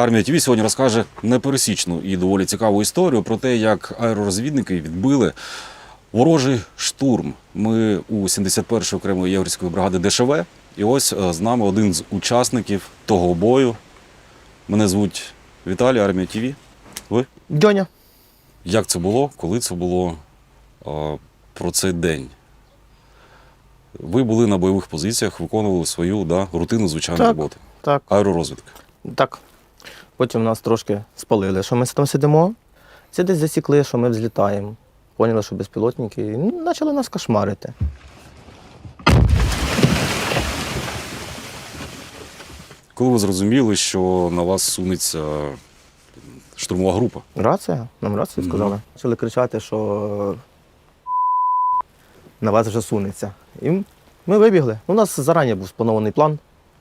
Армія ТВ сьогодні розкаже непересічну і доволі цікаву історію про те, як аеророзвідники відбили ворожий штурм. Ми у 71-ї окремої єврейської бригади ДШВ. І ось е, з нами один з учасників того бою. Мене звуть Віталій, Армія ТВ. Ви? Дьоня. Як це було? Коли це було е, про цей день? Ви були на бойових позиціях, виконували свою да, рутинну звичайну Так. роботу. Так, Аеророзвідка. так. Потім нас трошки спалили, що ми там сидимо. Це десь засікли, що ми взлітаємо. Поняли, що безпілотники, і ну, почали нас кошмарити. Коли ви зрозуміли, що на вас сунеться штурмова група? Рація? Нам рацію сказали. Почали кричати, що на вас вже сунеться. І ми вибігли. У нас зарані був спланований план.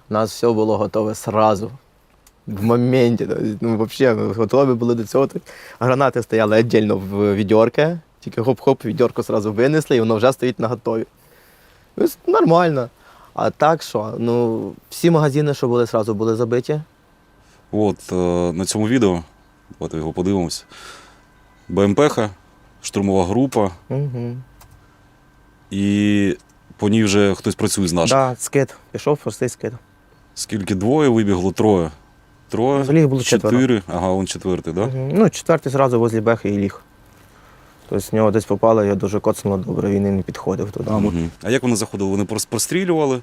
У нас все було готове сразу. В моменті. Ну, взагалі, ми готові були до цього. Гранати стояли віддільно в відьорки. Тільки хоп-хоп, відьорку одразу винесли, і воно вже стоїть на готові. Ну, Нормально. А так що, ну, всі магазини, що були, одразу були забиті. От е, на цьому відео, давайте його подивимося. БМПХ, штурмова група, Угу. і по ній вже хтось працює з наших. Да, скид. Пішов простий скид. Скільки двоє вибігло? Троє. Троє. Взагалі їх було четверо. Чотири. Ага, он четвертий, так? Да? Мгм. Ну, четвертий зразу возле Бехи і ліг. Тобто в нього десь попало, я дуже коцнуло добре, він і не підходив туди. Мгм. А як вони заходили? Вони просто прострілювали,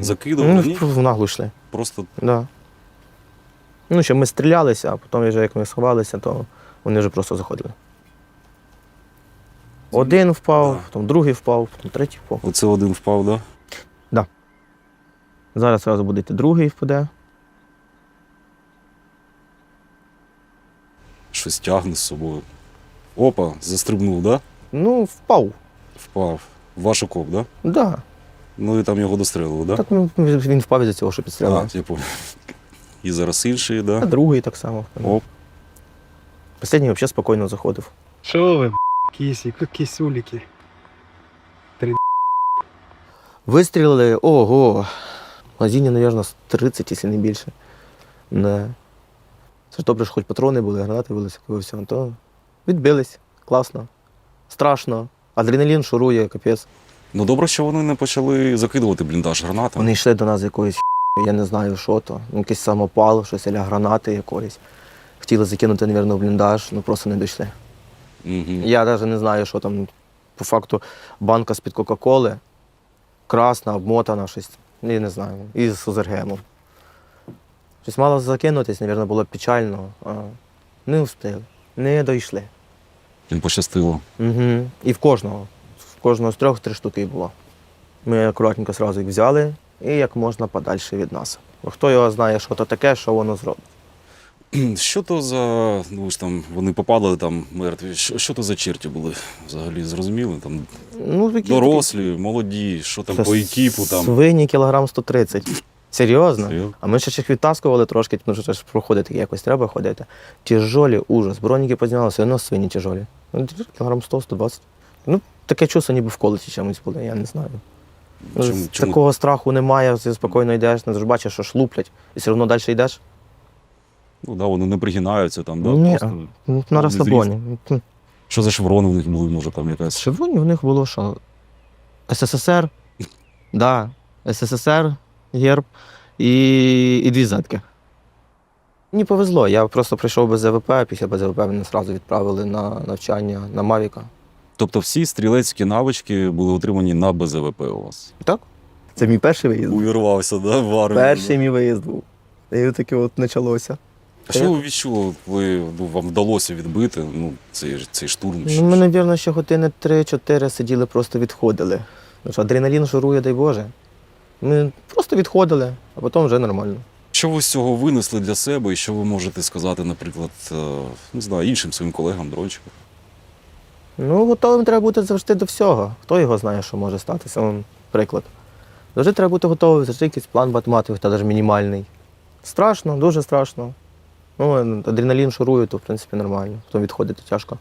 закидували? Ну, Ні? в наглу йшли. Просто Да. Ну, що ми стрілялися, а потім вже як ми сховалися, то вони вже просто заходили. Один впав, Да. потім другий впав, потім третій впав. оце один впав, так? Да? Зараз одразу буде йти другий впаде. Щось тягне з собою. Опа, застрибнув, да? Ну, впав. Впав. В ваш окоп, да? Да. Ну і там його дострелили, да? Так ну, він впав із-за цього, що А, підстріляв. я понял. І зараз інший, А другий так само. Оп. Останній взагалі спокійно заходив. Що ви, б***, кисі, кисюліки? Вистрілили, ого. Магазині, мабуть, 30, якщо не більше. Не. Це ж добре, що хоч патрони були, гранати були, всього. То відбились. Класно. Страшно. Адреналін шурує, капець. Ну добре, що вони не почали закидувати бліндаж гранатами. Вони йшли до нас з якоїсь, я не знаю, що то. Ну, Якийсь самопал, щось аля гранати якоїсь. Хотіли закинути, мабуть, бліндаж, ну просто не дійшли. Угу. Я навіть не знаю, що там. По факту банка з-під Кока-Коли, красна, обмотана, щось. Я не знаю. І з ОЗРГМом. Щось мало закинутись, мабуть, було печально. А не встигли. Не дійшли. Їм пощастило. Угу. І в кожного. В кожного з трьох три штуки було. Ми акуратненько одразу їх взяли і як можна подальше від нас. Бо хто його знає, що то таке, що воно зробить. Що то за. Ну ж там вони попадали там мертві. Що, що то за черті були взагалі зрозуміли? Там Ну, які дорослі, молоді, що там по екіпу там. Свині кілограм 130. Серйозно? Серйозно? А ми ще їх відтаскували трошки, тому що ж проходити якось треба ходити. Тяжолі, ужас. Броніки познімали, все одно свині тяжолі. Ну, кілограм 100-120. Ну, таке чувство, ніби в колеті чимось були, я не знаю. Ну, Чому? Такого страху немає, ти спокійно йдеш, не ж бачиш, що ж луплять, і все одно далі йдеш. Ну, да, вони не пригинаються там, да? Ні. Просто... Ну, Ну, На розслабоні. Ну, Що за шеврони в них були, може там якась. Шевроні в них було що? СССР, да, СССР, герб і, і дві зетки. Мені повезло, я просто прийшов без ЗВП, а після БЗВП мене одразу відправили на навчання на Мавіка. Тобто всі стрілецькі навички були отримані на БЗВП у вас. Так? Це мій перший виїзд. Увірвався, да, в армію. Перший мій виїзд був. І таке от почалося. А що ви відчули, коли ну, вам вдалося відбити ну, цей, цей штурм? Ну, ми, мабуть, ще години 3-4 сиділи, просто відходили. Адреналін шурує, дай Боже. Ми просто відходили, а потім вже нормально. Що ви з цього винесли для себе, і що ви можете сказати, наприклад, е, не знаю, іншим своїм колегам, дрончикам? Ну, готовим треба бути завжди до всього. Хто його знає, що може статися? Вон, приклад. Завжди треба бути готовим, завжди якийсь план мати, та навіть мінімальний. Страшно, дуже страшно. Ну, адреналін шурує, то в принципі нормально. Потім відходити тяжко.